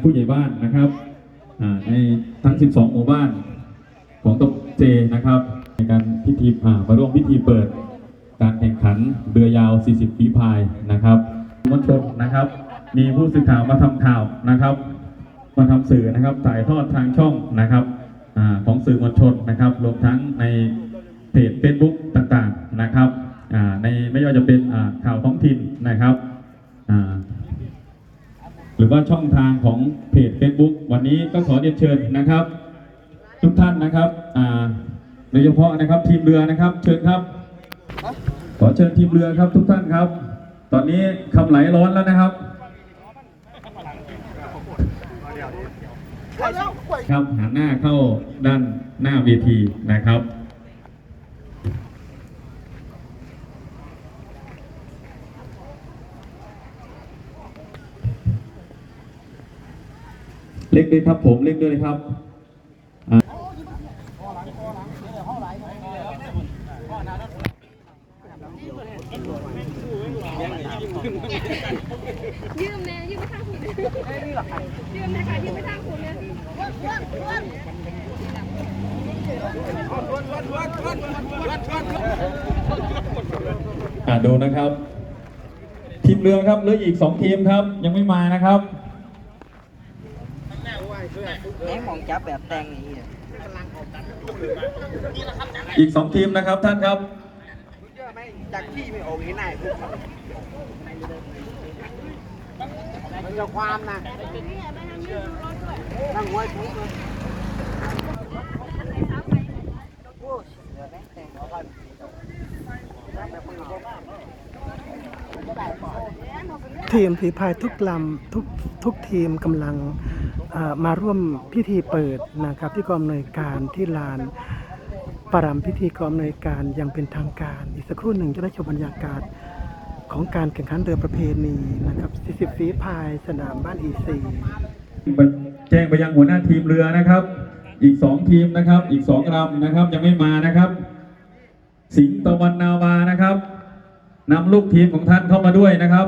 ผู้ใหญ่บ้านนะครับในทั้ง 12 หมู่บ้านของตบเจนะครับ ในการพิธีมาร่วมพิธีเปิด การแข่งขันเรือยาว 40 ฝีพายนะครับมวลชนนะครับ มีผู้สื่อข่าวมาทำข่าวนะครับ มาทำสื่อนะครับถ่ายทอดทางช่องนะครับอของสื่อมวลชนนะครับรวมทั้งในเพจ Facebook ต่างๆนะครับในไม่ว่าจะเป็นข่าวท้องถิ่นนะครับ หรือว่าช่องทางของเพจ Facebook วันนี้ก็ขอเรียนเชิญนะครับ ทุกท่านนะครับโดยเฉพาะนะครับทีมเรือนะครับเชิญครับ ขอเชิญทีมเรือครับทุกท่านครับ ตอนนี้คำไหลร้อนแล้วนะครับครับหันหน้าเข้าด้านหน้าเวทีนะครับ เล็กด้วยครับผมเล็กด้วยเลยครับยืมแน่ยืมไปทางคุณยืมนะคะยืมไปทางคุณเนี่ยอ่าดูนะครับ ทีมเรือครับเหลืออีกสองทีมครับ ยังไม่มานะครับ แหมมองจับแบบแตงอย่างนี้อีกสองทีมนะครับท่านครับจากที่ไม่ออกง่ายมันจะความนะนั่งไว้ทุกเลยโอ้ยเดี๋ยวนะแต่งเอาไปแบบมือผมทีมฝีพายทุกลำทุกทุกทีมกำลังเอ่อ มาร่วมพิธีเปิดนะครับที่กองอำนวยการที่ลานปรำพิธีกองอำนวยการอยังเป็นทางการ อีกสักครู่หนึ่งจะได้ชมบรรยากาศของการแข่งขันเรือประเพณีนะครับ40ฝีพายสนามบ้านอีซีแจ้งไปยังหัวหน้าทีมเรือนะครับ อีกสองทีมนะครับ อีกสองลำนะครับยังไม่มานะครับ สิงห์ตะวันนาวานะครับนำลูกทีมของท่านเข้ามาด้วยนะครับ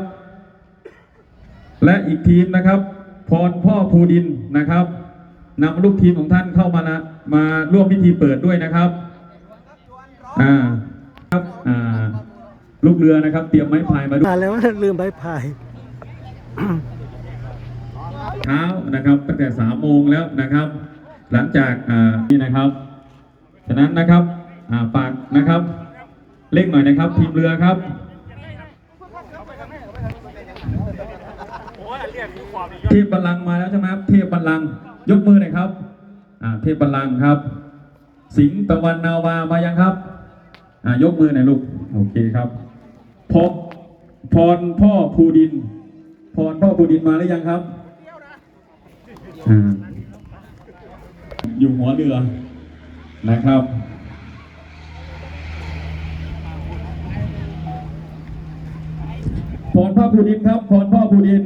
และอีกทีมนะครับ พรพ่อภูดินนะครับนำลูกทีมของท่านเข้ามานะมาร่วมพิธีเปิดด้วยนะครับอ่าครับอ่าลูกเรือนะครับ เตรียมไม้พายมาด้วยมาแล้วลืมใบพายเช้านะครับตั้งแต่สามโมงแล้วนะครับ หลังจากอ่านี่นะครับฉะนั้นนะครับอ่าฝากนะครับเร่งหน่อยนะครับ ทีมเรือครับ เทพบัลลังก์มาแล้วใช่ไหมครับ เทพบัลลังก์ยกมือหน่อยครับ อ่า เทพบัลลังก์ครับ สิงห์ตะวันนาวามายังครับ อ่า ยกมือหน่อยลูก โอเคครับ พบพรพ่อภูดิน พรพ่อภูดินมาหรือยังครับ อ่า อยู่หัวเรือนะครับพรพ่อภูดินครับพรพ่อภูดิน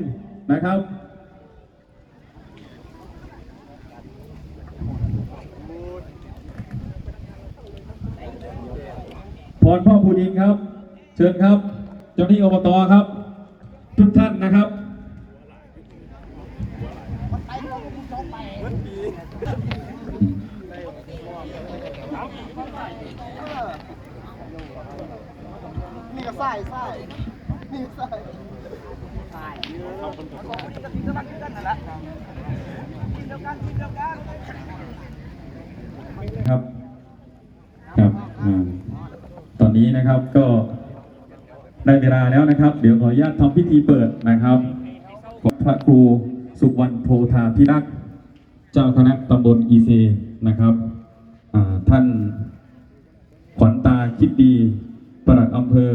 นะครับพรพ่อภูดินครับ เชิญครับ เจ้าหน้าที่อบตครับ ทุกท่านนะครับนี่ก็ใส่ใส่นี่ใส่ ครับ ครับอ่าตอนนี้นะครับก็ได้เวลาแล้วนะครับ เดี๋ยวขออนุญาตทำพิธีเปิดนะครับของพระครูสุวรรณโพธาพิรักษ์เจ้าคณะตำบลอีเซนะครับอ่าท่านขวัญตาคิดดี ประหลัดอำเภอ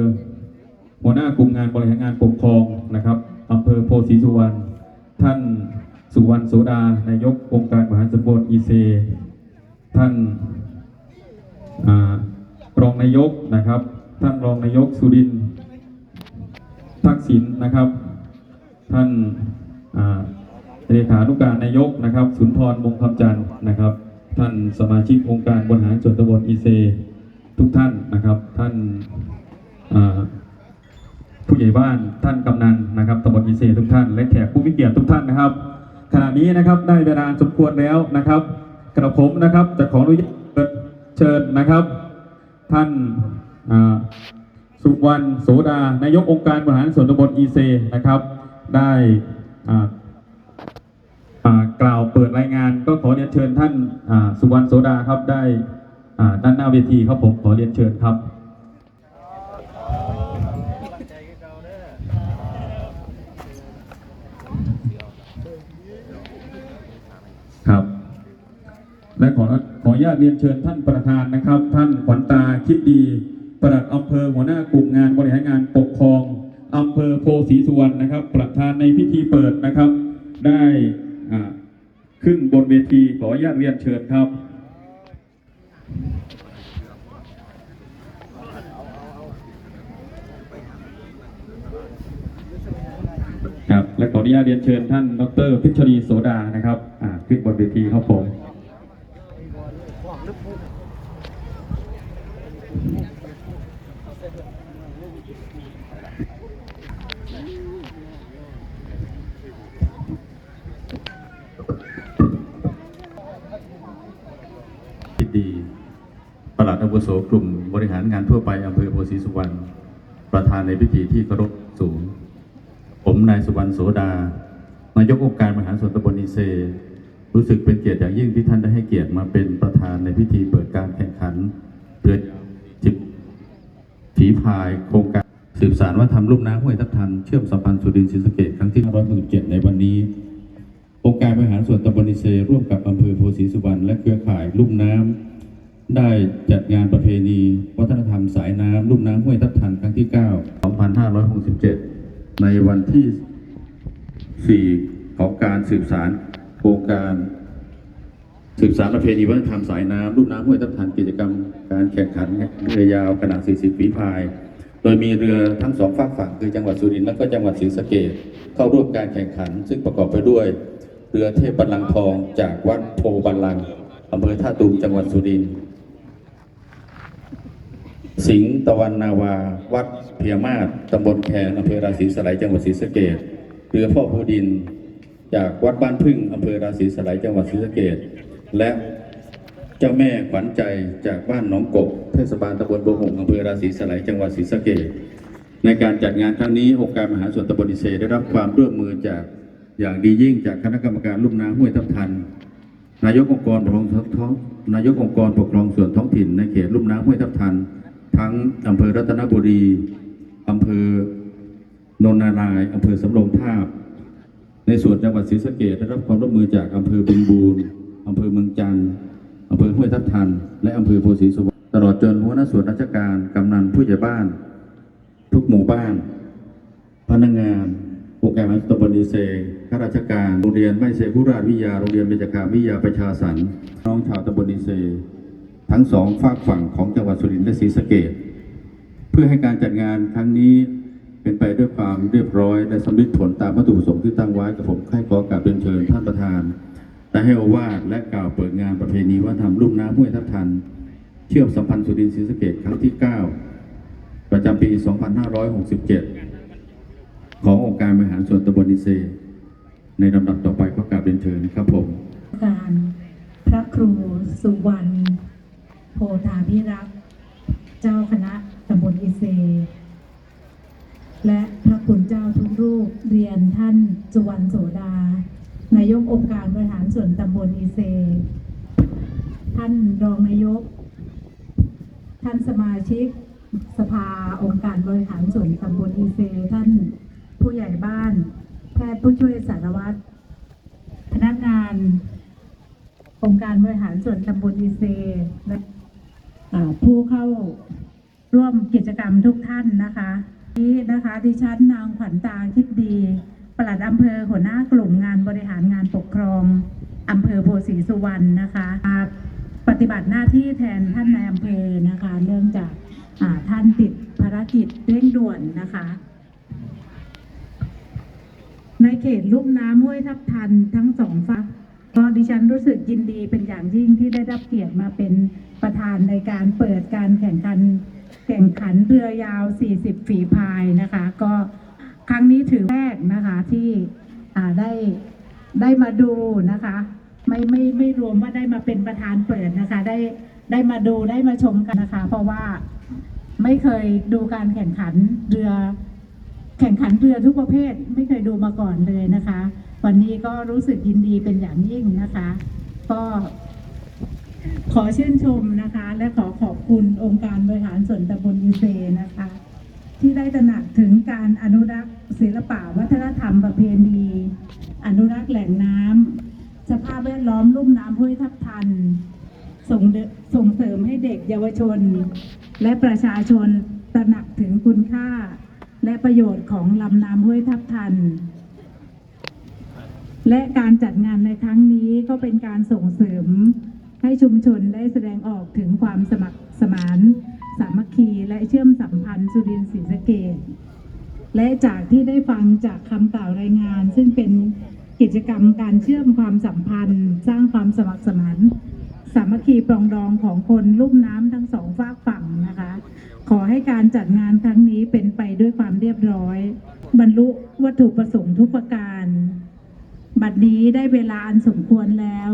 หัวหน้ากลุ่มงานบริหารงานปกครองนะครับ อำเภอโพธิสุวรรณท่านสุวรรณโสดานายกองค์การบริหารส่วนตำบลอีเซท่านอรองนายกนะครับ ท่านรองนายกสุรินทักษิณนะครับ ท่านอ่าเลขานุการนายกนะครับ สุนทรมงคำจันทร์นะครับ ท่านสมาชิกองค์การบริหารส่วนตำบลอีเซ ทุกท่านนะครับ ท่านอ่า ญ่บ้านท่านกำนันนะครับตำบลอีเซทุกท่าน และแขกผู้มีเกียรติทุกท่านนะครับ ขณะนี้นะครับได้เวลาสมควรแล้วนะครับ กระผมนะครับจะขออนุญาตเชิญนะครับ ท่านสุวรรณโสดานายกองค์การบริหารส่วนตำบลอีเซนะครับ ได้กล่าวเปิดรายงาน ก็ขอเรียนเชิญท่านสุวรรณโสดาครับได้ด้านหน้าเวทีครับผมขอเรียนเชิญครับ และขอขออนุญาตเรียนเชิญท่านประธานนะครับ ท่านขวัญตาคิดดีปลัดอำเภอหัวหน้ากลุ่มงานบริหารงานปกครองอำเภอโพศรีสุวรรณนะครับ ประธานในพิธีเปิดนะครับ ได้ขึ้นบนเวทีขออนุญาตเรียนเชิญครับครับและขออนุญาตเรียนเชิญท่านดรพิชรีโสดานะครับขึ้นบนเวทีครับผม ทิ ดีปลัดอาวุโสกลุ่มบริหารงานทั่วไปอำเภอโพธิสุวรรณประธานในพิธีที่เคารพสูง ผมนายสุวรรณโสดานายกองค์การบริหารส่วนตำบลอีเซ รู้สึกเป็นเกียรติอย่างยิ่งที่ท่านได้ให้เกียรติมาเป็นประธานในพิธีเปิดการแข่งขันเรือจิบฝีพายโครงการสืบสารว่าทำลุ่มน้ำห้วยทับทันเชื่อมสัมพันธ์สุรินทร์ศรีสะเกษครั้งที่567ในวันนี้ องค์การบริหารส่วนตำบลอิเซร่วมกับอำเภอโพธิสุวรรณและเครือข่ายลุ่มน้ำได้จัดงานประเพณี วัฒนธรรมสายน้ำลุ่มน้ำห้วยทับทันครั้งที่ 9 2567 ในวันที่ 4 ของการสืบสารโครงการสืบสารประเพณีวัฒนธรรมสายน้ำลุ่มน้ำห้วยทับทันกิจกรรม การแข่งขันเรือยาวขนาด 40 ฝีพาย โดยมีเรือทั้งสองฝากฝั่งคือจังหวัดสุรินทร์และก็จังหวัดศรีสะเกษเข้าร่วมการแข่งขัน ซึ่งประกอบไปด้วย เรือเทพบัลลังก์ทองจากวัดโพบัลลังก์อำเภอท่าตูมจังหวัดสุรินทร์สิงห์ตะวันนาวา วัดเพียมาศตำบลแคนอำเภอราศีสไลยจังหวัดศรีสะเกษเรือพ่อภูดิน จากวัดบ้านพึ่งอำเภอราศีสไลยจังหวัดศรีสะเกษและเจ้าแม่ขวัญใจจากบ้านหนองกบเทศบาลตำบลบัวหงส์อำเภอราศีสไลยจังหวัดศรีสะเกษในการจัดงานครั้งนี้องค์การมหาส่วนตำบลอิเซได้รับความร่วมมือจาก อย่างดียิ่งจากคณะกรรมการลุ่มน้ำห้วยทับทัน นายกองค์กรปกครองท้องนายกองค์กรปกครองส่วนท้องถิ่นในเขตลุ่มน้ำห้วยทับทัน ทั้งอำเภอรัตนบุรีอำเภอนนทนารายอำเภอสำโรงทาบ ในส่วนจังหวัดศรีสะเกษได้รับความร่วมมือจากอำเภอบึงบูรอำเภอเมืองจันทร์อำเภอห้วยทับทัน และอำเภอโพธิ์ศรีสุวรรณตลอดจนหัวหน้าส่วนราชการกำนันผู้ใหญ่บ้าน ทุกหมู่บ้าน พนักงาน องค์การบริหารตบลดีเซข้าราชการ โรงเรียนไม่เซคุราชวิทยา โรงเรียนเบญจคามวิทยาประชาสรรน้องชาวตบลดีเซ ทั้งสองฝากฝั่งของจังหวัดสุรินทร์และศรีสะเกษเพื่อให้การจัดงานครั้งนี้เป็นไปด้วยความเรียบร้อย และสำลิดผลตามวัตถุประสงค์ที่ตั้งไว้กับผมให้ขอกราบเรียนเชิญท่านประธานได้ให้โอวาทและกล่าวเปิดงานประเพณีวัฒนธรรมลุ่มน้ำห้วยทับทัน เชื่อมสัมพันธ์สุรินทร์ศรีสะเกษครั้งที่ 9 ประจำปี 2567 ขององค์การบริหารส่วนตำบลนิเซ ในลำดับต่อไปก็กราบเรียนเชิญครับผม การพระครูสุวรรณโพธาพิรักษ์เจ้าคณะตำบลอิเซ และพระคุณเจ้าทุกรูปเรียนท่านสุวรรณโสดา นายกองค์การบริหารส่วนตำบลอิเซ ท่านรองนายก ท่านสมาชิกสภาองค์การบริหารส่วนตำบลอีเซ ผู้ใหญ่บ้าน แพทย์ผู้ช่วยสารวัตร พนักงานองค์การบริหารส่วนตำบลอีเซและผู้เข้าร่วมกิจกรรมทุกท่านนะคะนี้นะคะดิฉันนางขวัญตาคิดดีปลัดอำเภอหัวหน้ากลุ่มงานบริหารงานปกครองอำเภอโพธิ์ศรีสุวรรณนะคะปฏิบัติหน้าที่แทนท่านนายอำเภอนะคะเนื่องจากท่านติดภารกิจเร่งด่วนนะคะ เขตลุ่มน้ำห้วยทับทันทั้งสองฝั่งก็ดิฉันรู้สึกยินดีเป็นอย่างยิ่งที่ได้รับเกียรติมาเป็นประธานในการเปิดการแข่งขันแข่งขันเรือยาว 40 ฝีพายนะคะ ก็ครั้งนี้ถือแรกนะคะที่ได้ได้มาดูนะคะ ไม่ไม่ไม่รวมว่าได้มาเป็นประธานเปิดนะคะ ได้ได้มาดูได้มาชมกันนะคะ เพราะว่าไม่เคยดูการแข่งขันเรือ แข่งขันเรือทุกประเภทไม่เคยดูมาก่อนเลยนะคะ วันนี้ก็รู้สึกยินดีเป็นอย่างยิ่งนะคะ ก็ขอชื่นชมนะคะ และขอขอบคุณองค์การบริหารส่วนตำบลอีเซนะคะ ที่ได้ตระหนักถึงการอนุรักษ์ศิลปะวัฒนธรรมประเพณีอนุรักษ์แหล่งน้ำสภาพแวดล้อมลุ่มน้ำห้วยทับทันส่งส่งเสริมให้เด็กเยาวชน และประชาชนตระหนักถึงคุณค่า และประโยชน์ของลำน้ำห้วยทับทัน และการจัดงานในครั้งนี้ก็เป็นการส่งเสริมให้ชุมชนได้แสดงออกถึงความสมัครสมาน สามัคคีและเชื่อมสัมพันธ์สุรินทร์ศรีสะเกดและจากที่ได้ฟังจากคำกล่าวรายงาน ซึ่งเป็นกิจกรรมการเชื่อมความสัมพันธ์ สร้างความสมัครสมาน สามัคคีปรองดองของคนลุ่มน้ำทั้งสองฝากฝั่งนะคะ ขอให้การจัดงานครั้งนี้เป็นไปด้วยความเรียบร้อย บรรลุวัตถุประสงค์ทุกประการ บัดนี้ได้เวลาอันสมควรแล้ว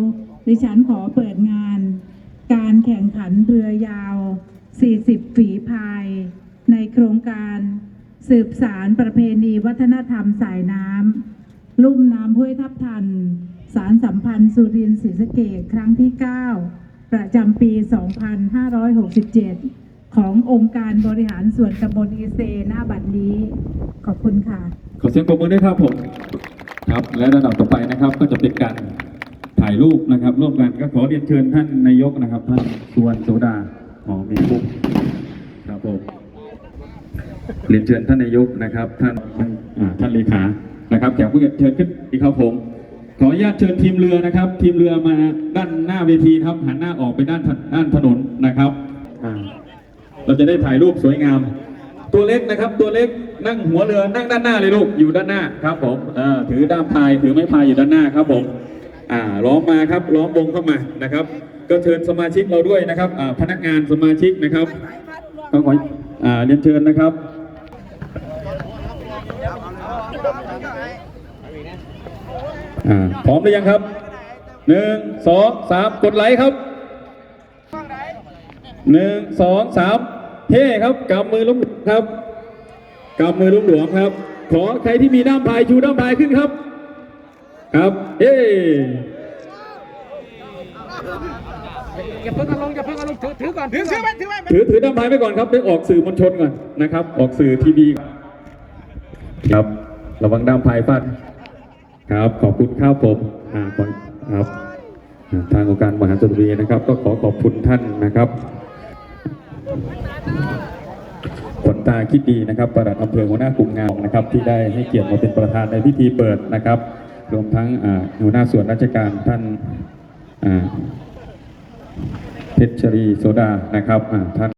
ดิฉันขอเปิดงาน การแข่งขันเรือยาว 40 ฝีพาย ในโครงการสืบสารประเพณีวัฒนธรรมสายน้ำลุ่มน้ำห้วยทับทัน สารสัมพันธ์สุรินทร์ศรีสะเกดครั้งที่ 9 ประจำปี 2567 ขององค์การบริหารส่วนตำบลอีเซหน้าบัดนี้ ขอบคุณค่ะ ขอเสียงปรบมือด้วยครับผมครับ และระดับต่อไปนะครับก็จะเป็นการถ่ายรูปนะครับ ร่วมกันก็ขอเรียนเชิญท่านนายกนะครับ ท่านสุวรรณโสดาหอมีปุ๊บครับผมเรียนเชิญท่านนายกนะครับ ท่านท่านเลขานะครับแขกผู้เชิญขึ้นอีกครับผมขออนุญาตเชิญทีมเรือนะครับ ทีมเรือมาด้านหน้าเวทีครับหันหน้าออกไปด้านด้านถนนนะครับ เราจะได้ถ่ายรูปสวยงาม ตัวเล็กนะครับ ตัวเล็กนั่งหัวเรือนั่งด้านหน้าเลยลูกอยู่ด้านหน้าครับผมถือด้ามพายถือไม้พายอยู่ด้านหน้าครับผมอ่าล้อมมาครับล้อมวงเข้ามานะครับ ก็เชิญสมาชิกเราด้วยนะครับพนักงานสมาชิกนะครับก็ขออ่าเรียนเชิญนะครับพร้อมหรือยังครับหนึ่งสองสามกดไลค์ครับหนึ่งสองสาม เท่ครับกำมือลุ้มครับกำมือลุ้มหลวงครับ ขอใครที่มีด้ามพายชูด้ามพายขึ้นครับ ครับเอ้อย่าเพิ่งเอาลงอย่าเพิ่งเอาลงถือถือก่อนถือถือไว้ถือไว้ถือถือด้ามพายไปก่อนครับไปออกสื่อมวลชนก่อนนะครับ ออกสื่อทีวีครับ ระวังด้ามพายฟาดครับ ขอบคุณครับผมอ่าขอครับอ่าทางองค์การมหาสุรีนะครับ ก็ขอขอบคุณท่านนะครับ ขนตาคิดดีนะครับประหลัดอำเภอหัวหน้ากลุ่มงานนะครับ ที่ได้ให้เกียรติมาเป็นประธานในพิธีเปิดนะครับ รวมทั้งหัวหน้าส่วนราชการท่านเพชรชรีโสดานะครับท่าน